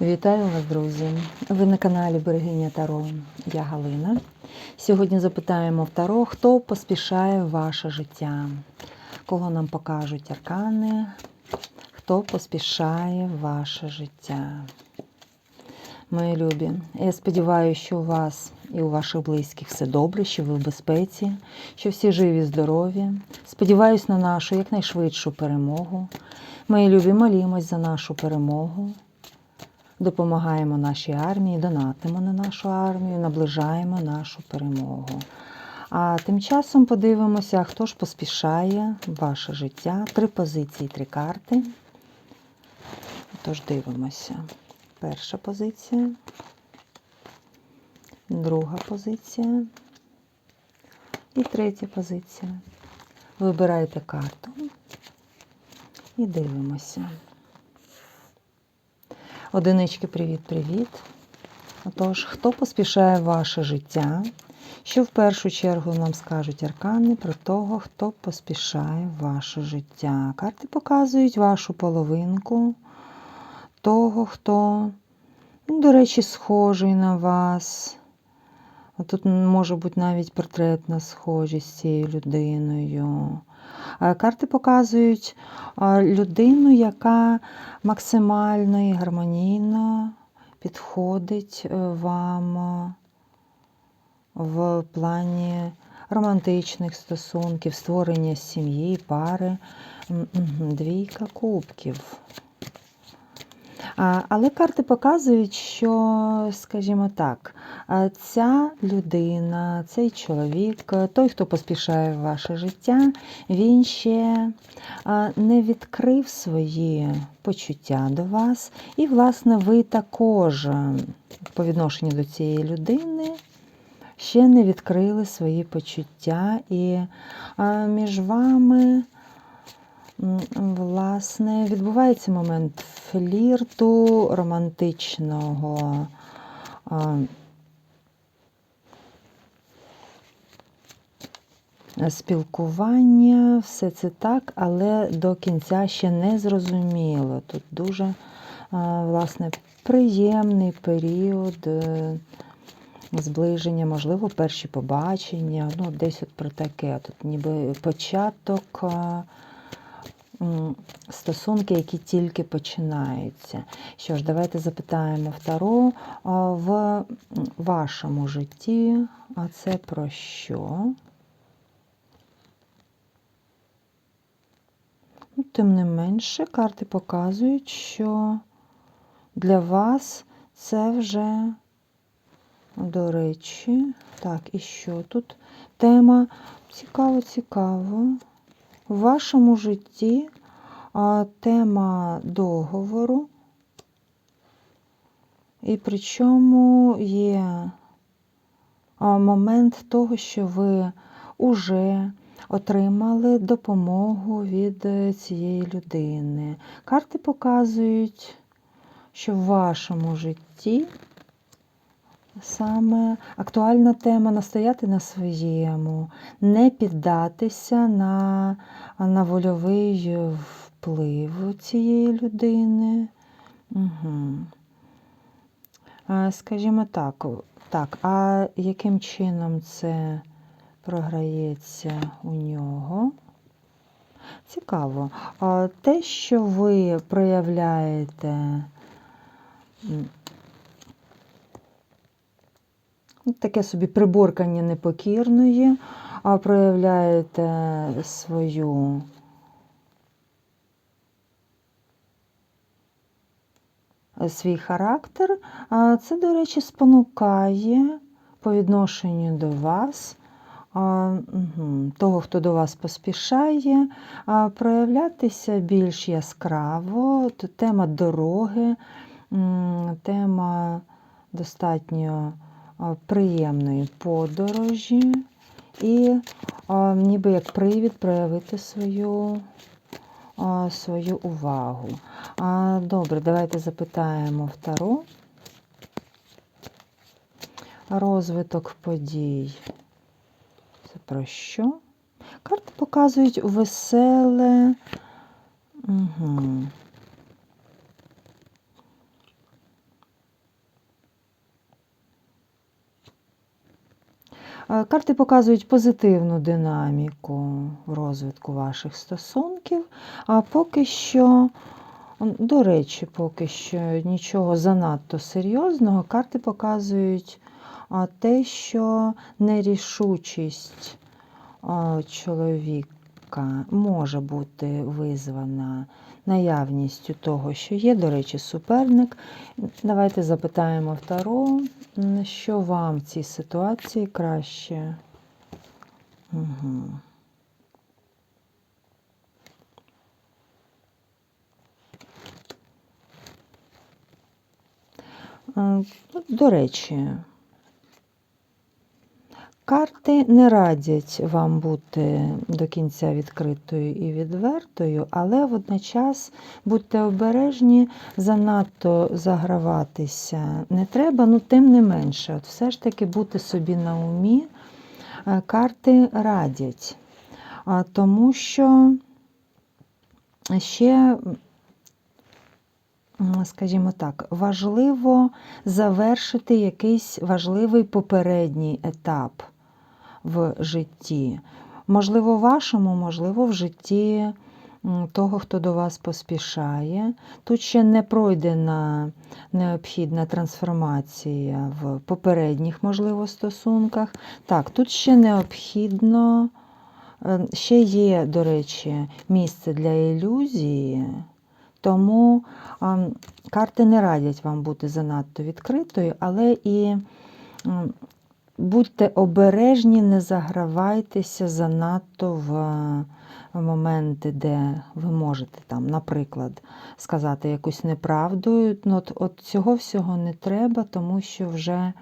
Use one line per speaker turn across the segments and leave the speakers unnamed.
Вітаю вас, друзі! Ви на каналі Берегиня Таро. Я Галина. Сьогодні запитаємо в Таро, хто поспішає ваше життя, кого нам покажуть аркани, хто поспішає ваше життя. Мої любі, я сподіваюся, що у вас і у ваших близьких все добре, що ви в безпеці, що всі живі, здорові. Сподіваюсь на нашу якнайшвидшу перемогу. Мої любі, молімось за нашу перемогу. Допомагаємо нашій армії, донатимо на нашу армію, наближаємо нашу перемогу. А тим часом подивимося, хто ж поспішає ваше життя. Три позиції, три карти. Тож дивимося. Перша позиція, друга позиція і третя позиція. Вибирайте карту і дивимося. Одинички, привіт-привіт. Отож, хто поспішає ваше життя? Що в першу чергу нам скажуть аркани про того, хто поспішає ваше життя? Карти показують вашу половинку, того, хто, ну, до речі, схожий на вас. Тут може бути навіть портретна схожість з цією людиною. Карти показують людину, яка максимально і гармонійно підходить е, вам в плані романтичних стосунків, створення сім'ї, пари, двійка кубків. Але карти показують, що, скажімо так, ця людина, цей чоловік, той, хто поспішає в ваше життя, він ще не відкрив свої почуття до вас. І, власне, ви також по відношенню до цієї людини. Ще не відкрили свої почуття, і між вами Власне, відбувається момент флірту, романтичного спілкування, все це так, але до кінця ще не зрозуміло. Тут дуже, власне, приємний період е, зближення, можливо, перші побачення, ну, десь от про таке. Тут ніби початок стосунки, які тільки починаються. Що ж, давайте запитаємо Таро в вашому житті, а це про що? Ну, тим не менше, карти показують, що для вас це вже, до речі, так, і що тут? Тема цікаво, в вашому житті тема договору, і причому є момент того, що ви вже отримали допомогу від цієї людини. Карти показують, що в вашому житті Саме актуальна тема настояти на своєму, не піддатися на на вольовий вплив цієї людини. Угу. Скажімо так, так, а яким чином це програється у нього? Цікаво. Те, що ви проявляєте Таке собі приборкання непокірної, а проявляєте свою свій характер. Це, до речі, спонукає по відношенню до вас, того, хто до вас поспішає, проявлятися більш яскраво. Тема дороги, тема достатньо приємної подорожі і ніби як привід проявити свою свою увагу. Добре, давайте запитаємо втору. Розвиток подій. Це про що? Карти показують веселе. Угу. Карти показують позитивну динаміку розвитку ваших стосунків, а поки що, до речі, поки що нічого занадто серйозного. Карти показують те, що нерішучість а, чоловіка може бути визвана наявністю того, що є, до речі, суперник. Давайте запитаємо Таро, що вам в цій ситуації краще. Угу. До речі, карти не радять вам бути до кінця відкритою і відвертою, але водночас будьте обережні, занадто заграватися не треба, ну тим не менше, от все ж таки бути собі на умі. е, Карти радять, тому що ще скажімо так, важливо завершити якийсь важливий попередній етап в житті. Можливо, вашому, можливо, в житті того, хто до вас поспішає. Тут ще не пройдена необхідна трансформація в попередніх, можливо, стосунках. Так, тут ще необхідно, е, ще є, до речі, місце для ілюзії. Тому карти не радять вам бути занадто відкритою, але і будьте обережні, не загравайтеся занадто в моменти, де ви можете, там, наприклад, сказати якусь неправду. От, от цього всього не треба, тому що вже,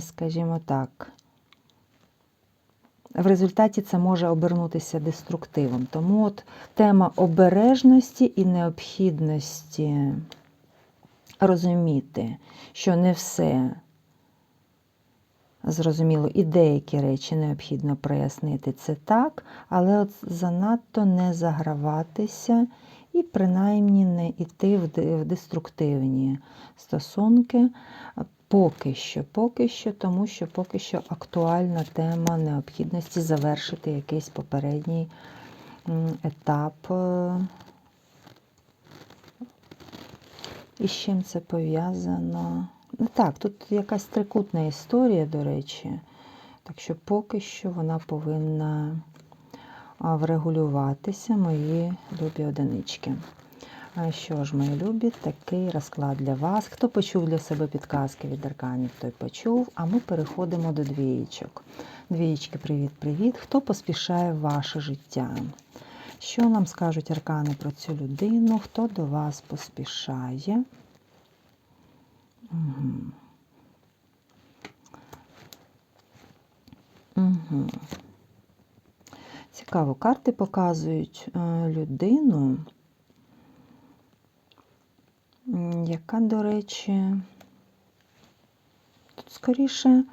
скажімо так, в результаті це може обернутися деструктивом. Тому от тема обережності і необхідності розуміти, що не все зрозуміло, і деякі речі необхідно прояснити це так, але от занадто не заграватися і принаймні не йти в деструктивні стосунки. Поки що, поки що, тому що поки що актуальна тема необхідності завершити якийсь попередній етап. е. І з чим це пов'язано? Ну так, тут якась трикутна історія, до речі. Так що поки що вона повинна врегулюватися, мої любі одинички. Що ж, мої любі, такий розклад для вас. Хто почув для себе підказки від арканів, той почув. А ми переходимо до двієчок. Двієчки, привіт-привіт. Хто поспішає в ваше життя? Що нам скажуть аркани про цю людину? Хто до вас поспішає? Угу. Цікаво, карти показують е, людину, яка, до речі, тут скоріше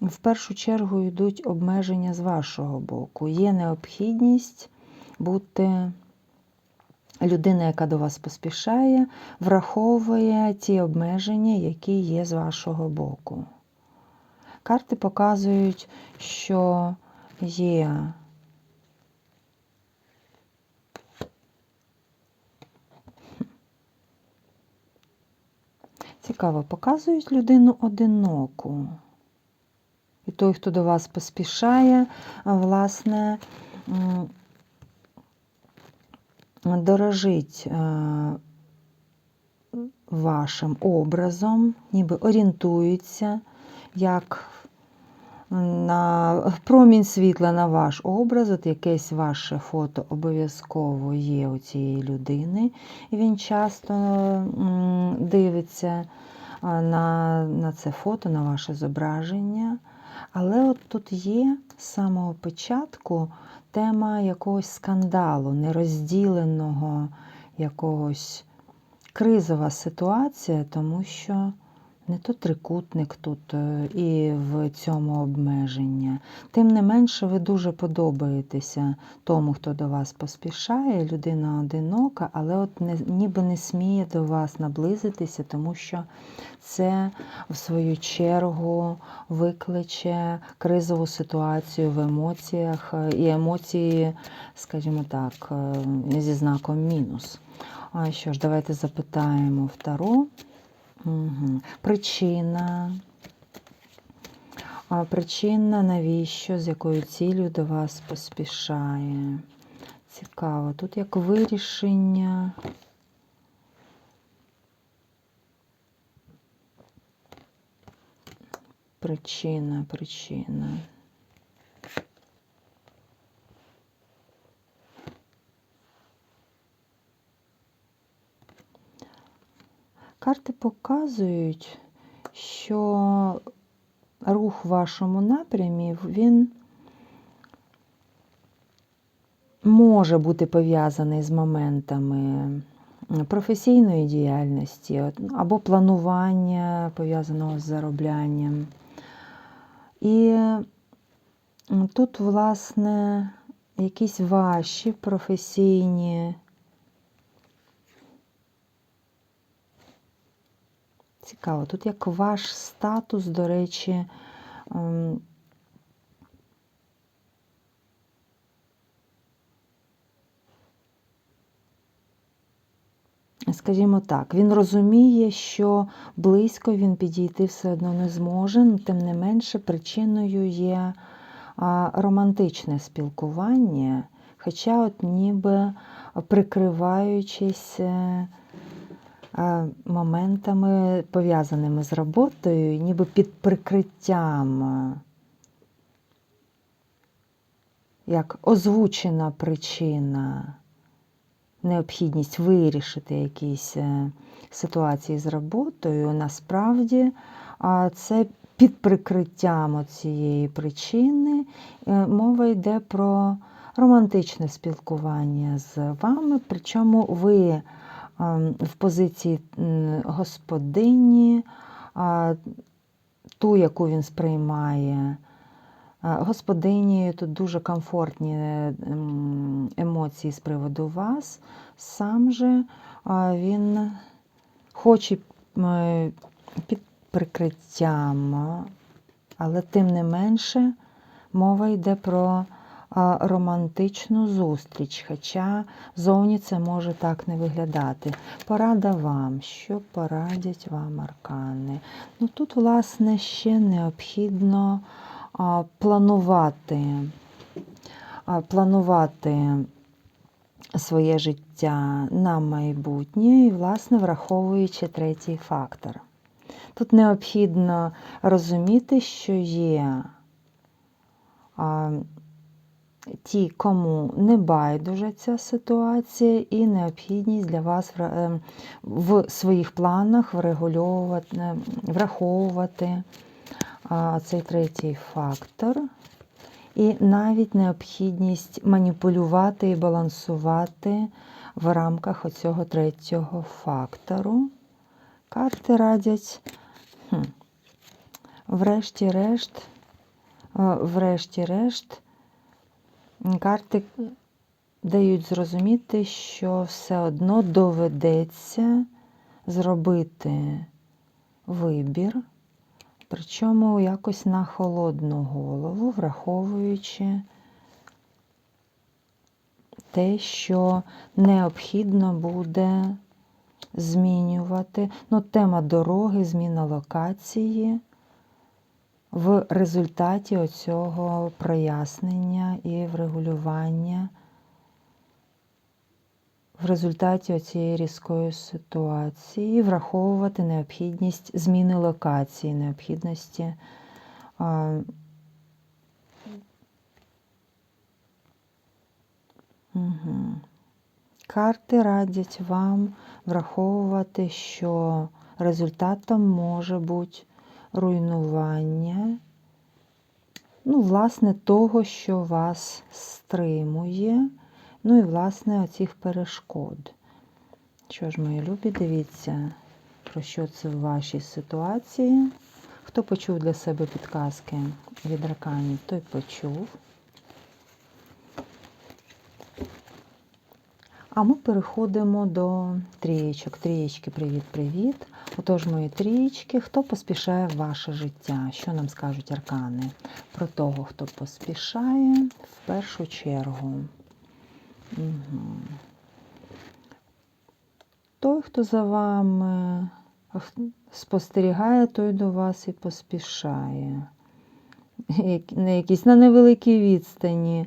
в першу чергу йдуть обмеження з вашого боку. Є необхідність бути людина, яка до вас поспішає, враховує ті обмеження, які є з вашого боку. Карти показують, що є цікаво, показують людину одиноку. І той, хто до вас поспішає, власне, дорожить е, вашим образом, ніби орієнтується, як на промінь світла на ваш образ, от якесь ваше фото обов'язково є у цієї людини. І він часто дивиться на, на це фото, на ваше зображення. Але от тут є з самого початку тема якогось скандалу, нерозділеного якогось. Кризова ситуація, тому що не то трикутник тут е, і в цьому обмеження. Тим не менше, ви дуже подобаєтеся тому, хто до вас поспішає, людина одинока, але от не, ніби не сміє до вас наблизитися, тому що це, в свою чергу, викличе кризову ситуацію в емоціях, е, і емоції, скажімо так, е, зі знаком мінус. А що ж, давайте запитаємо в Таро. Угу. Причина. А причина навіщо, з якою цілею до вас поспішає? Цікаво. Тут як вирішення. Причина, причина. Карти показують, що рух в вашому напрямі, він може бути пов'язаний з моментами професійної діяльності або планування пов'язаного з зароблянням. І тут, власне, якісь ваші професійні Цікаво, тут як ваш статус, до речі, ем, скажімо так, він розуміє, що близько він підійти все одно не зможе, тим не менше причиною є романтичне спілкування, хоча, от ніби прикриваючись е, моментами, пов'язаними з роботою, ніби під прикриттям, як озвучена причина, необхідність вирішити якісь е, ситуації з роботою, насправді це під прикриттям цієї причини е, мова йде про романтичне спілкування з вами, причому ви в позиції господині, ту, яку він сприймає. Господині тут дуже комфортні емоції з приводу вас. Сам же він хоче під прикриттям, але тим не менше мова йде про романтичну зустріч, хоча зовні це може так не виглядати. Порада вам, що порадять вам аркани. Ну Тут, власне, ще необхідно планувати, планувати своє життя на майбутнє і, власне, враховуючи третій фактор. Тут необхідно розуміти, що є ті, кому не байдуже ця ситуація, і необхідність для вас е, в своїх планах врегульовувати, е, враховувати цей третій фактор. І навіть необхідність маніпулювати і балансувати в рамках оцього третього фактору. Карти радять, врешті-решт, е, врешті-решт, Карти дають зрозуміти, що все одно доведеться зробити вибір, причому якось на холодну голову, враховуючи те, що необхідно буде змінювати. Ну, Тема дороги, зміна локації в результаті оцього прояснення і врегулювання, в результаті цієї різкої ситуації враховувати необхідність зміни локації, необхідності угу. Карти радять вам враховувати, що результатом може бути руйнування, ну, власне, того, що вас стримує, ну і, власне, оцих перешкод. Що ж, мої любі, дивіться, про що це в вашій ситуації. Хто почув для себе підказки від раканів, той почув. А ми переходимо до трієчок. Трієчки, привіт-привіт. Отож, мої трієчки, хто поспішає в ваше життя? Що нам скажуть аркани? Про того, хто поспішає в першу чергу. Угу. Той, хто за вами спостерігає, той до вас і поспішає. На якісь на невеликій відстані,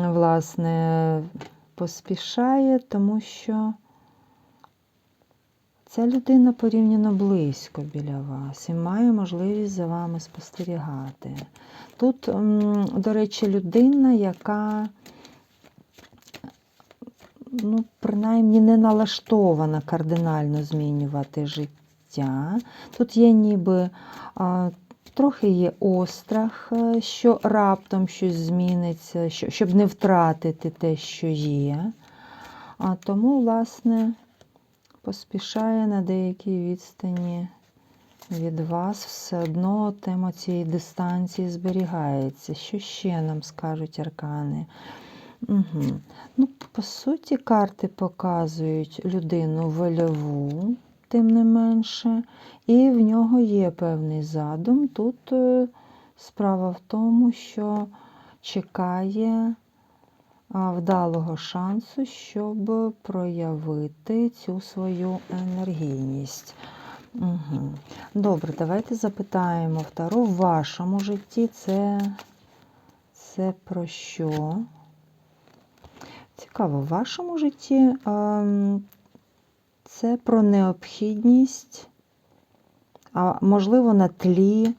власне, поспішає, тому що ця людина порівняно близько біля вас і має можливість за вами спостерігати. Тут, до речі, людина, яка ну, принаймні не налаштована кардинально змінювати життя. Тут є ніби трохи є острах, е, що раптом щось зміниться, що, щоб не втратити те, що є. А тому, власне, поспішає на деякій відстані від вас, все одно тема цієї дистанції зберігається. Що ще нам скажуть аркани? Угу. Ну, По суті, карти показують людину вольову, тим не менше, і в нього є певний задум. Тут е, справа в тому, що чекає вдалого шансу, щоб проявити цю свою енергійність. Угу. Добре, давайте запитаємо втору. В вашому житті це, це про що? Цікаво, в вашому житті це про необхідність, а можливо, на тлі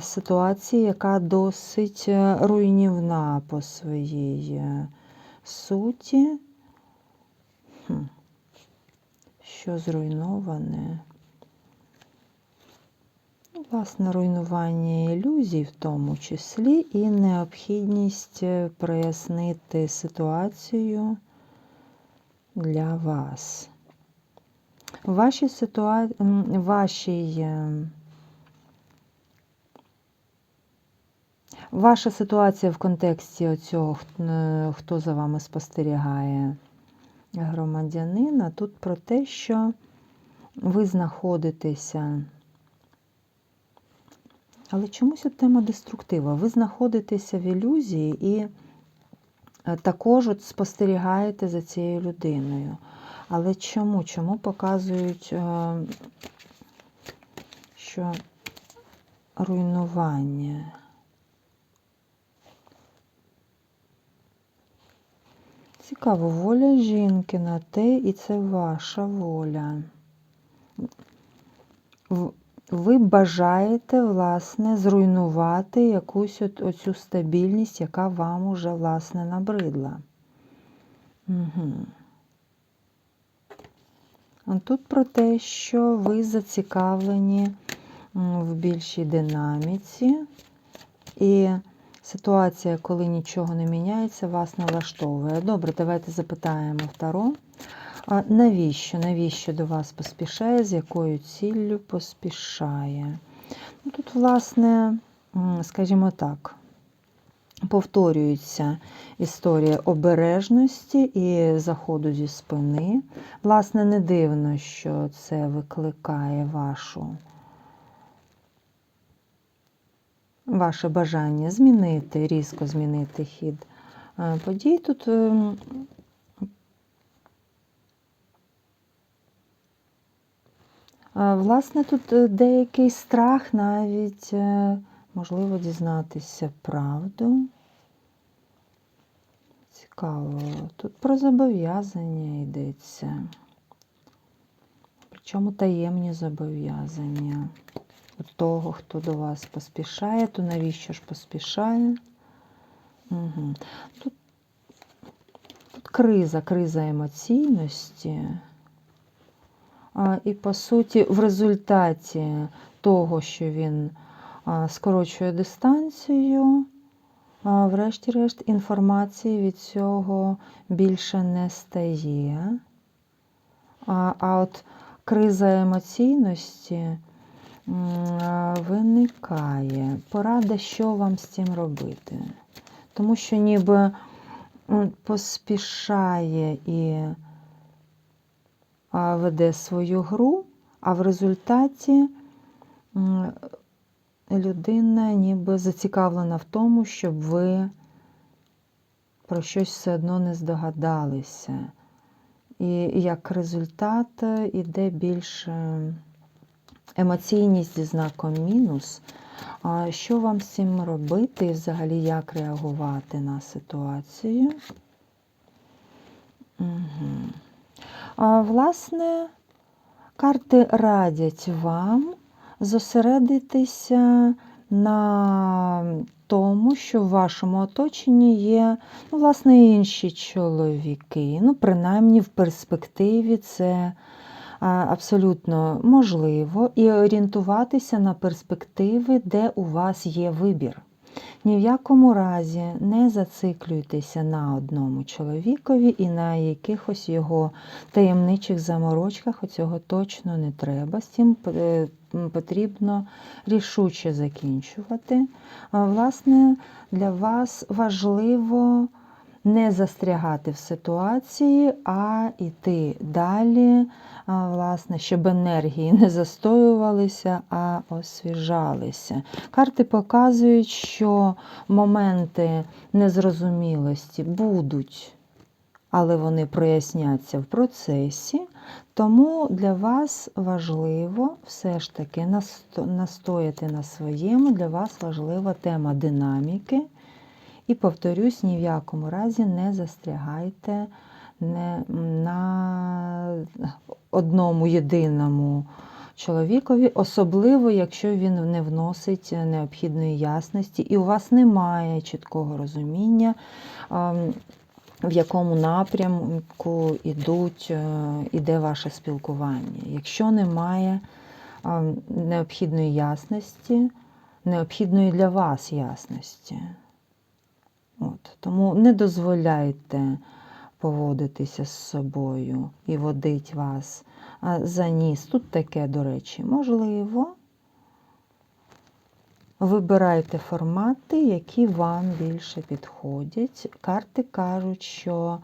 ситуації, яка досить е, руйнівна по своїй е, суті. Що зруйноване? Власне, руйнування ілюзій, в тому числі, і необхідність е, прояснити ситуацію для вас. Вашій ситуації, вашій, е, ваша ситуація в контексті цього, хто за вами спостерігає громадянина, тут про те, що ви знаходитеся. Але чомусь от тема деструктива. Ви знаходитеся в ілюзії і е, також от спостерігаєте за цією людиною. Але чому? Чому показують, е, що руйнування? Цікаво, воля жінки на те, і це ваша воля ви бажаєте, власне, зруйнувати якусь от, оцю стабільність, яка вам уже, власне, набридла. Угу. Тут про те, що ви зацікавлені в більшій динаміці, і ситуація, коли нічого не міняється, вас налаштовує. Добре, давайте запитаємо. А навіщо? Навіщо до вас поспішає, з якою ціллю поспішає? Ну, Тут, власне, скажімо так, повторюється історія обережності і заходу зі спини. Власне, не дивно, що це викликає вашу. Ваше бажання змінити, різко змінити хід е, подій. Тут ем, Власне, тут е, деякий страх навіть, е, можливо, дізнатися правду. Цікаво, тут про зобов'язання йдеться. Причому таємні зобов'язання у того, хто до вас поспішає, то навіщо ж поспішає? Угу. Тут, Тут криза, криза емоційності. І, по суті, в результаті того, що він скорочує дистанцію, врешті-решт, інформації від цього більше не стає. А от криза емоційності виникає. Порада, що вам з цим робити. Тому що ніби поспішає і веде свою гру, а в результаті людина ніби зацікавлена в тому, щоб ви про щось все одно не здогадалися. І як результат е, іде більше емоційність зі знаком мінус. Що вам з цим робити і взагалі як реагувати на ситуацію? Угу. А, власне, карти радять вам зосередитися на тому, що в вашому оточенні є, ну, власне, інші чоловіки. Ну, принаймні, в перспективі це а, абсолютно можливо, і орієнтуватися на перспективи, де у вас є вибір. Ні в якому разі не зациклюйтеся на одному чоловікові і на якихось його таємничих заморочках. Оцього точно не треба. З цим е, потрібно рішуче закінчувати. Власне, для вас важливо не застрягати в ситуації, а йти далі, власне, щоб енергії не застоювалися, а освіжалися. Карти показують, що моменти незрозумілості будуть, але вони проясняться в процесі. Тому для вас важливо все ж таки настояти на своєму, для вас важлива тема динаміки. І повторюсь, ні в якому разі не застрягайте не на одному єдиному чоловікові, особливо, якщо він не вносить необхідної ясності, і у вас немає чіткого розуміння, ем, в якому напрямку ідуть, е, іде ваше спілкування. Якщо немає ем, необхідної ясності, необхідної для вас ясності. От. Тому не дозволяйте поводитися з собою і водить вас за ніс. Тут таке, до речі, можливо. Вибирайте формати, які вам більше підходять. Карти кажуть, що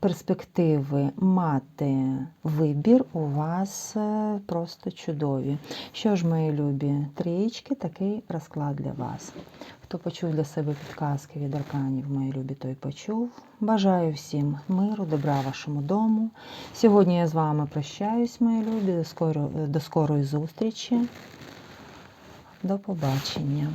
перспективи мати вибір у вас е, просто чудові. Що ж, мої любі трієчки, такий розклад для вас. Хто почув для себе підказки від арканів, мої любі, той почув. Бажаю всім миру, добра вашому дому. Сьогодні я з вами прощаюсь, мої любі. До, скоро, до скорої зустрічі. До побачення.